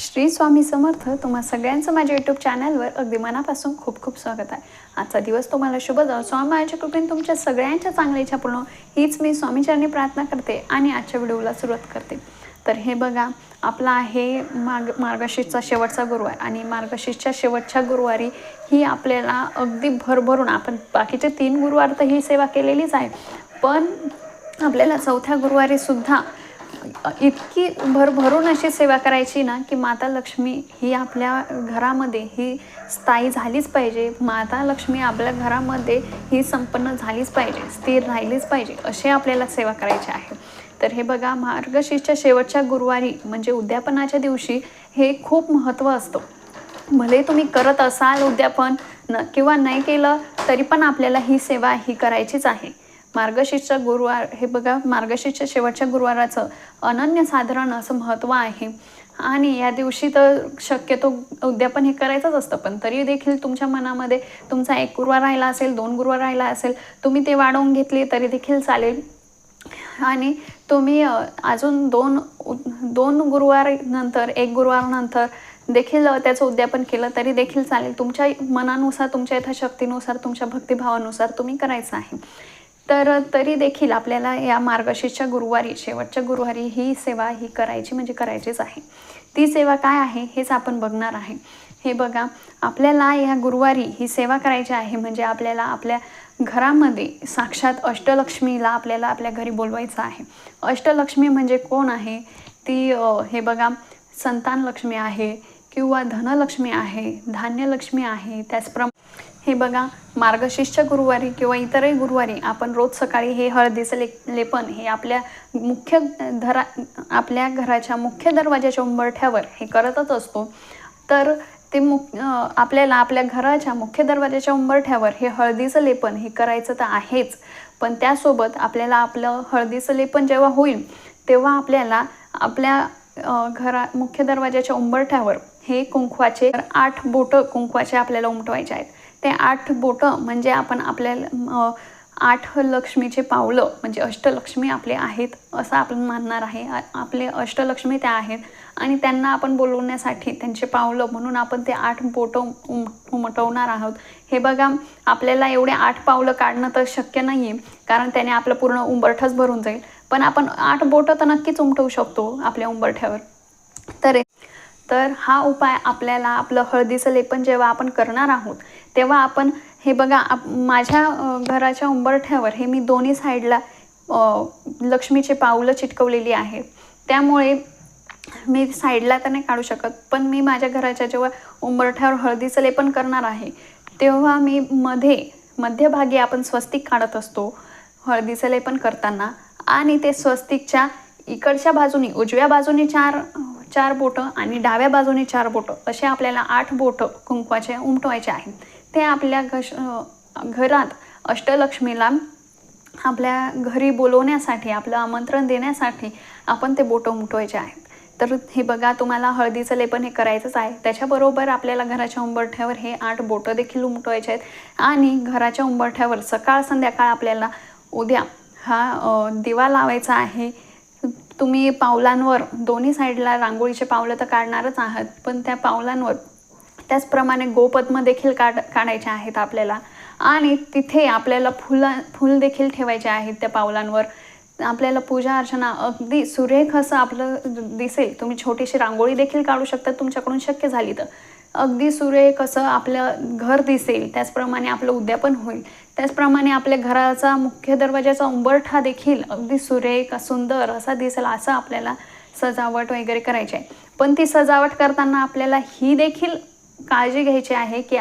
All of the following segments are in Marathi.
श्री स्वामी समर्थ तुम्हा सगळ्यांचं माझ्या यूट्यूब चॅनलवर अगदी मनापासून खूप खूप स्वागत आहे. आजचा दिवस तुम्हाला शुभ जाऊ स्वामी माझ्या कृपेने तुमच्या सगळ्यांच्या चांगल्या इच्छा पूर्ण हीच मी स्वामीचरणी प्रार्थना करते आणि आजच्या व्हिडिओला सुरुवात करते. तर हे बघा आपला आहे मार्ग मार्गशीर्षचा शेवटचा गुरुवार आणि मार्गशीर्षच्या शेवटच्या गुरुवारी ही आपल्याला अगदी भरभरून आपण बाकीचे तीन गुरुवार तर ही सेवा केलेलीच आहे. पण आपल्याला चौथ्या गुरुवारी सुद्धा इतकी भरभरून अशी सेवा करायची ना की माता लक्ष्मी ही आपल्या घरामध्ये ही स्थायी झालीच पाहिजे. माता लक्ष्मी आपल्या घरामध्ये ही संपन्न झालीच पाहिजे स्थिर राहिलीच पाहिजे असे आपल्याला सेवा करायची आहे. तर हे बघा मार्गशीर्षच्या शेवटच्या गुरुवारी म्हणजे उद्यापनाच्या दिवशी हे खूप महत्त्व असतं. भले तुम्ही करत असाल उद्यापन न किंवा नाही केलं तरी पण आपल्याला ही सेवा ही करायचीच आहे. मार्गशीर्ष गुरुवार हे बघा मार्गशीर्ष शेवटच्या गुरुवाराचं अनन्यसाधारण असं महत्त्व आहे. आणि या दिवशी तर शक्यतो उद्यापन हे करायचंच असतं पण तरी देखील तुमच्या मनामध्ये तुमचा एक गुरुवार राहिला असेल दोन गुरुवार राहिला असेल तुम्ही ते वाढवून घेतले तरी देखील चालेल. आणि तुम्ही अजून दोन उ- दोन गुरुवार नंतर एक गुरुवार नंतर देखील त्याचं उद्यापन केलं तरी देखील चालेल. तुमच्या मनानुसार तुमच्या यथाशक्तीनुसार तुमच्या भक्तिभावानुसार तुम्ही करायचं आहे. तर तरी देखील आपल्याला या मार्गशीर्षच्या गुरुवारी शेवटच्या गुरुवारी ही सेवा ही करायची म्हणजे करायचीच आहे. ती सेवा काय आहे हेच आपण बघणार आहे. हे बघा आपल्याला या गुरुवारी ही सेवा करायची आहे म्हणजे आपल्याला आपल्या घरामध्ये साक्षात अष्टलक्ष्मीला आपल्याला आपल्या घरी बोलवायचं आहे. अष्टलक्ष्मी म्हणजे कोण आहे? ती हे बघा संतान लक्ष्मी आहे किंवा धनलक्ष्मी आहे धान्यलक्ष्मी आहे त्याचप्रमा हे बघा मार्गशीर्षच्या गुरुवारी किंवा इतरही गुरुवारी आपण रोज सकाळी हे हळदीचं ले लेपन हे आपल्या मुख्य धरा आपल्या घराच्या मुख्य दरवाजाच्या उंबरठ्यावर हे करतच असतो. तर ते मु आपल्याला आपल्या घराच्या मुख्य दरवाजाच्या उंबरठ्यावर हे हळदीचं लेपन हे करायचं तर आहेच. पण त्यासोबत आपल्याला आपलं हळदीचं लेपन जेव्हा होईल तेव्हा आपल्याला आपल्या घरा मुख्य दरवाजाच्या उंबरठ्यावर हे कुंकवाचे आठ बोटं कुंकवाचे आपल्याला उमटवायचे आहेत. ते आठ बोटं म्हणजे आपण आपल्याला आठ लक्ष्मीचे पावलं म्हणजे अष्टलक्ष्मी आपले आहेत असं आपण मानणार आहे. आपले अष्टलक्ष्मी त्या आहेत आणि त्यांना आपण बोलवण्यासाठी त्यांचे पावलं म्हणून आपण ते आठ बोटं उम उमटवणार आहोत. हे बघा आपल्याला एवढे आठ पावलं काढणं तर शक्य नाही आहे कारण त्याने आपलं पूर्ण उंबरठंच भरून जाईल. पण आपण आठ बोटं तर नक्कीच उमटवू शकतो आपल्या उंबरठ्यावर. तर तर हा उपाय आपल्याला आपलं हळदीचं लेपन जेव्हा आपण करणार आहोत तेव्हा आपण हे बघा आप माझ्या घराच्या उंबरठ्यावर हे मी दोन्ही साईडला लक्ष्मीचे पावलं चिटकवलेली आहेत त्यामुळे मी साईडला तर नाही काढू शकत पण मी माझ्या घराच्या जेव्हा उंबरठ्यावर हळदीचं लेपन करणार आहे तेव्हा मी मध्ये मध्यभागी आपण स्वस्तिक काढत असतो हळदीचं लेपन करताना. आणि ते स्वस्तिकच्या इकडच्या बाजूनी उजव्या बाजूनी चार चार बोटं आणि डाव्या बाजूनी चार बोटं असे आपल्याला आठ बोटं कुंकवाचे उमटवायचे आहेत. ते आपल्या घश घरात अष्टलक्ष्मीला आपल्या घरी बोलवण्यासाठी आपलं आमंत्रण देण्यासाठी आपण ते बोटं उमटवायचे आहेत. तर हे बघा तुम्हाला हळदीचं लेपन हे करायचंच आहे. त्याच्याबरोबर आपल्याला घराच्या उंबरठ्यावर हे आठ बोटं देखील उमटवायचे आहेत. आणि घराच्या उंबरठ्यावर सकाळ संध्याकाळ आपल्याला उद्या हा दिवा लावायचा आहे. तुम्ही पावलांवर दोन्ही साईडला रांगोळीचे पावलं तर काढणारच आहात पण त्या पावलांवर त्याचप्रमाणे गोपद्म देखील काढ काढायचे आहेत आपल्याला. आणि तिथे आपल्याला फुलं फुल देखील ठेवायचे आहेत त्या पावलांवर. आपल्याला पूजा अर्चना अगदी सुरेख असं आपलं दिसेल. तुम्ही छोटीशी रांगोळी देखील काढू शकता तुमच्याकडून शक्य झाली तर. अगदी सुरेख असं आपलं घर दिसेल. त्याचप्रमाणे आपलं उद्यापन होईल. त्याचप्रमाणे आपल्या घराचा मुख्य दरवाजाचा उंबरठा देखील अगदी सुरेख सुंदर असा दिसेल असं आपल्याला सजावट वगैरे करायची आहे. पण ती सजावट करताना आपल्याला ही देखील काळजी घ्यायची आहे की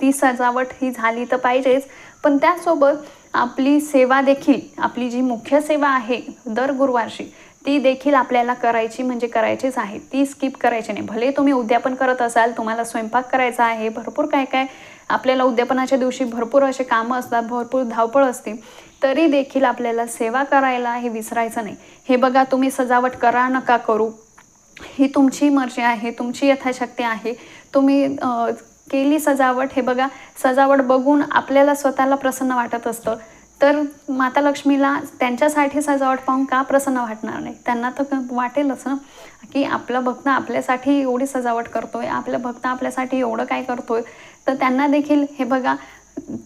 ती सजावट ही झाली तर पाहिजेच. पण त्यासोबत आपली सेवा देखील आपली जी मुख्य सेवा आहे दर गुरुवारची ती देखील आपल्याला करायची म्हणजे करायचीच आहे. ती स्किप करायची नाही. भले तुम्ही उद्यापन करत असाल तुम्हाला स्वयंपाक करायचा आहे भरपूर काय काय आपल्याला उद्यापनाच्या दिवशी भरपूर असे कामं असतात भरपूर धावपळ असते तरी देखील आपल्याला सेवा करायला हे विसरायचं नाही. हे बघा तुम्ही सजावट करा नका करू. ही तुमची मर्जी आहे तुमची यथाशक्ती आहे. तुम्ही केली सजावट हे बघा सजावट बघून आपल्याला स्वतःला प्रसन्न वाटत असतं. तर माता लक्ष्मीला त्यांच्यासाठी सजावट पाहून का प्रसन्न वाटणार नाही? त्यांना तर वाटेलच ना. की आपला भक्त आपल्यासाठी एवढी सजावट करतोय आपला भक्त आपल्यासाठी एवढं काय करतोय. तर त्यांना देखील हे बघा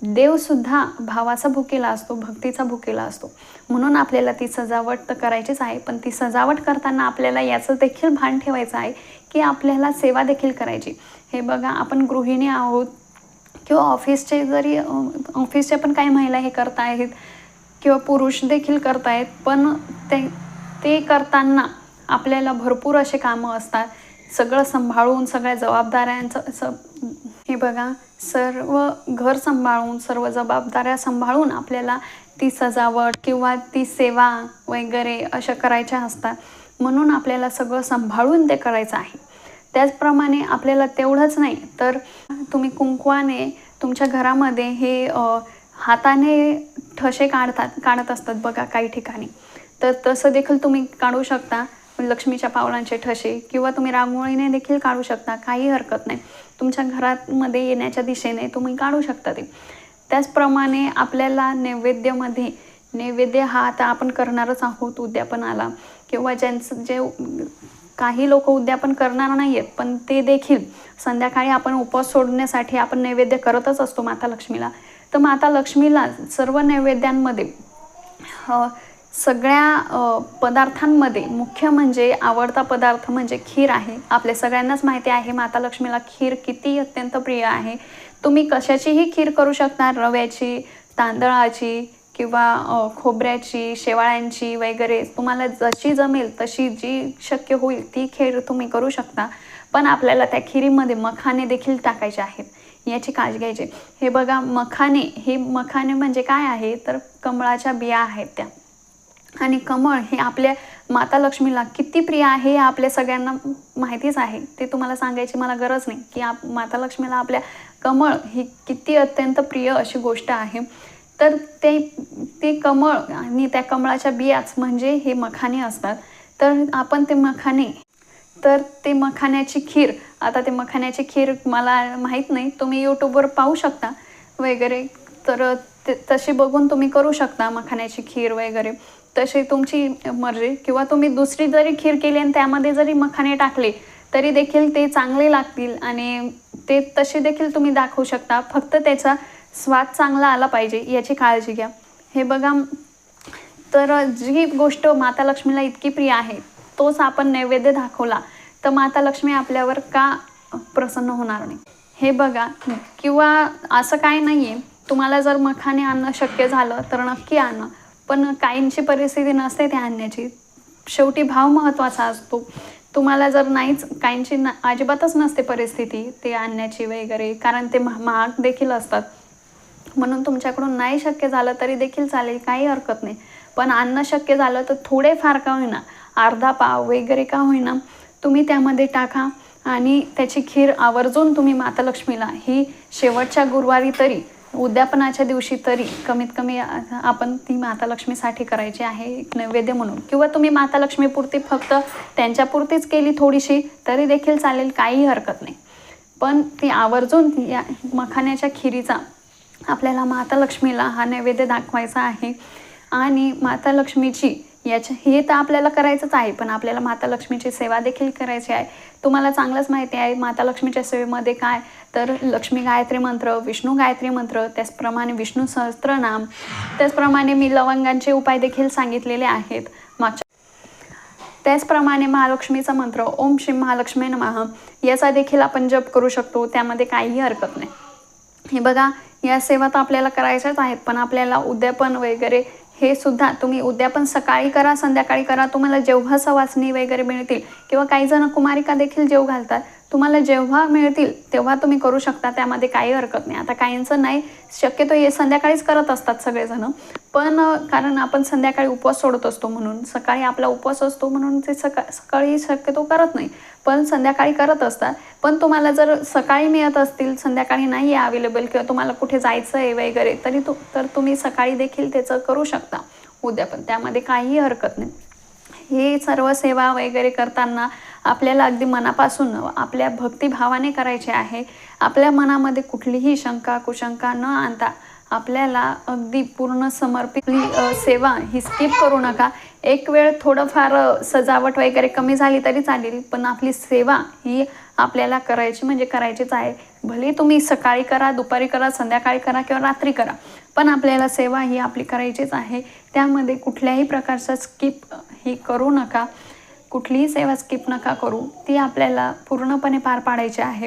देवसुद्धा भावाचा भुकेला असतो भक्तीचा भुकेला असतो. म्हणून आपल्याला ती सजावट तर करायचीच आहे पण ती सजावट करताना आपल्याला याचं देखील भान ठेवायचं आहे की आपल्याला सेवा देखील करायची. हे बघा आपण गृहिणी आहोत किंवा ऑफिसचे जरी ऑफिसचे ऑफिसच्या पण काही महिला हे करत आहेत किंवा पुरुष देखील करतायत पण ते ते करताना आपल्याला भरपूर असे कामं असतात. सगळं सांभाळून सगळ्या जबाबदाऱ्यांचं स हे बघा सर्व घर सांभाळून सर्व जबाबदाऱ्या सांभाळून आपल्याला ती सजावट किंवा ती सेवा वगैरे अशा करायच्या असतात. म्हणून आपल्याला सगळं सांभाळून ते करायचं आहे. त्याचप्रमाणे आपल्याला तेवढंच नाही तर तुम्ही कुंकवाने तुमच्या घरामध्ये हे हाताने ठसे काढतात काढत असतात बघा काही ठिकाणी. तर तसं देखील तुम्ही काढू शकता लक्ष्मीच्या पावलांचे ठसे किंवा तुम्ही रांगोळीने देखील काढू शकता काही हरकत नाही. तुमच्या घरामध्ये येण्याच्या दिशेने तुम्ही काढू शकता ते. त्याचप्रमाणे आपल्याला नैवेद्यामध्ये नैवेद्य हा आता आपण करणारच आहोत उद्यापनाला किंवा ज्यांचं जे काही लोक उद्यापन करणार नाही आहेत पण ते देखील संध्याकाळी आपण उपवास सोडण्यासाठी आपण नैवेद्य करतच असतो माता लक्ष्मीला. तर माता लक्ष्मीला सर्व नैवेद्यांमध्ये सगळ्या पदार्थांमध्ये मुख्य म्हणजे आवडता पदार्थ म्हणजे खीर आहे. आपल्या सगळ्यांनाच माहिती आहे माता लक्ष्मीला खीर किती अत्यंत प्रिय आहे. तुम्ही कशाचीही खीर करू शकता रव्याची तांदळाची किंवा खोबऱ्याची शेवाळ्यांची वगैरे तुम्हाला जशी जमेल तशी जी शक्य होईल ती खीर तुम्ही करू शकता. पण आपल्याला त्या खिरीमध्ये मखाने देखील टाकायचे आहेत. याची काळजी घ्यायची. हे बघा मखाने हे मखाने म्हणजे काय आहे? तर कमळाच्या बिया आहेत त्या. आणि कमळ हे आपल्या माता लक्ष्मीला किती प्रिय आहे हे आपल्या सगळ्यांना माहितीच आहे. ते तुम्हाला सांगायची मला गरज नाही की आप माता लक्ष्मीला आपल्या कमळ ही किती अत्यंत प्रिय अशी गोष्ट आहे. तर ते ते कमळ आणि त्या कमळाच्या बियाच म्हणजे हे मखाने असतात. तर आपण ते मखाने तर ते मखाण्याची खीर आता ते मखाण्याची खीर मला माहीत नाही तुम्ही यूट्यूबवर पाहू शकता वगैरे. तर ते तशी बघून तुम्ही करू शकता मखाण्याची खीर वगैरे. तशी तुमची मर्जी. किंवा तुम्ही दुसरी जरी खीर केली आणि त्यामध्ये जरी मखाने टाकले तरी देखील ते चांगले लागतील. आणि ते तसे देखील तुम्ही दाखवू शकता. फक्त त्याचा स्वाद चांगला आला पाहिजे याची काळजी घ्या. हे बघा तर जी गोष्ट माता लक्ष्मीला इतकी प्रिय आहे तोच आपण नैवेद्य दाखवला तर माता लक्ष्मी आपल्यावर का प्रसन्न होणार नाही? हे बघा किंवा असं काय नाही आहे तुम्हाला जर मखाने आणणं शक्य झालं तर नक्की आणा. पण काहींची परिस्थिती नसते ते आणण्याची. शेवटी भाव महत्त्वाचा असतो. तुम्हाला जर नाहीच काहींची ना अजिबातच नसते परिस्थिती ते आणण्याची वगैरे कारण ते महा- महाग देखील असतात. म्हणून तुमच्याकडून नाही शक्य झालं तरी देखील चालेल काही हरकत नाही. पण आणणं शक्य झालं तर थोडे फार का होईना अर्धा पाव वगैरे का होईना तुम्ही त्यामध्ये टाका. आणि त्याची खीर आवर्जून तुम्ही माता लक्ष्मीला ही शेवटच्या गुरुवारी तरी उद्यापनाच्या दिवशी तरी कमीत कमी आपण ती माता लक्ष्मीसाठी करायची आहे एक नैवेद्य म्हणून. किंवा तुम्ही माता लक्ष्मीपुरती फक्त त्यांच्यापुरतीच केली थोडीशी तरी देखील चालेल काही हरकत नाही. पण ती आवर्जून या मखाण्याच्या खिरीचा आपल्याला माता लक्ष्मीला हा नैवेद्य दाखवायचा आहे. आणि माता लक्ष्मीची याच्या हे तर आपल्याला करायचंच आहे पण आपल्याला माता लक्ष्मीची सेवा देखील करायची आहे. तुम्हाला चांगलंच माहिती आहे माता लक्ष्मीच्या सेवेमध्ये काय? तर लक्ष्मी गायत्री मंत्र विष्णू गायत्री मंत्र त्याचप्रमाणे विष्णू सहस्त्रनाम त्याचप्रमाणे मी लवंगांचे उपाय देखील सांगितलेले आहेत. मागच्या त्याचप्रमाणे महालक्ष्मीचा मंत्र ओम श्री महालक्ष्मी नमः याचा देखील आपण जप करू शकतो त्यामध्ये काहीही हरकत नाही. हे बघा या सेवा तर आपल्याला करायच्याच आहेत पण आपल्याला उद्यापन वगैरे हे सुद्धा तुम्ही उद्यापन सकाळी करा संध्याकाळी करा तुम्हाला जेव्हा सवासणी वगैरे मिळतील किंवा काही जण कुमारिका देखील जेव घालतात तुम्हाला जेव्हा मिळतील तेव्हा तुम्ही करू शकता. त्यामध्ये काही हरकत नाही. आता काहींचं नाही. शक्यतो हे संध्याकाळीच करत असतात सगळेजणं. पण कारण आपण संध्याकाळी उपवास सोडत असतो म्हणून. सकाळी आपला उपवास असतो म्हणून ते सका सकाळी शक्यतो करत नाही. पण संध्याकाळी करत असतात. पण तुम्हाला जर सकाळी मिळत असतील संध्याकाळी नाही आहे अवेलेबल किंवा तुम्हाला कुठे जायचं आहे वगैरे तरी तू तर तुम्ही सकाळी देखील त्याचं करू शकता. उद्या पण. त्यामध्ये काहीही हरकत नाही. हे सर्व सेवा वगैरे करताना आपल्याला अगदी मनापासून आपल्या भक्तिभावाने करायचे आहे. आपल्या मनामध्ये कुठलीही शंका कुशंका न आणता आपल्याला अगदी पूर्ण समर्पित सेवा ही स्किप करू नका. एक वेळ थोडंफार सजावट वगैरे कमी झाली तरी चालेल पण आपली सेवा ही आपल्याला करायची म्हणजे करायचीच आहे. भले तुम्ही सकाळी करा दुपारी करा संध्याकाळी करा किंवा रात्री करा पण आपल्याला सेवा ही आपली करायचीच आहे. त्यामध्ये कुठल्याही प्रकारचा स्किप ही करू नका. कुठलीही सेवा स्किप नका करू. ती आपल्याला पूर्णपणे पार पाडायची आहे.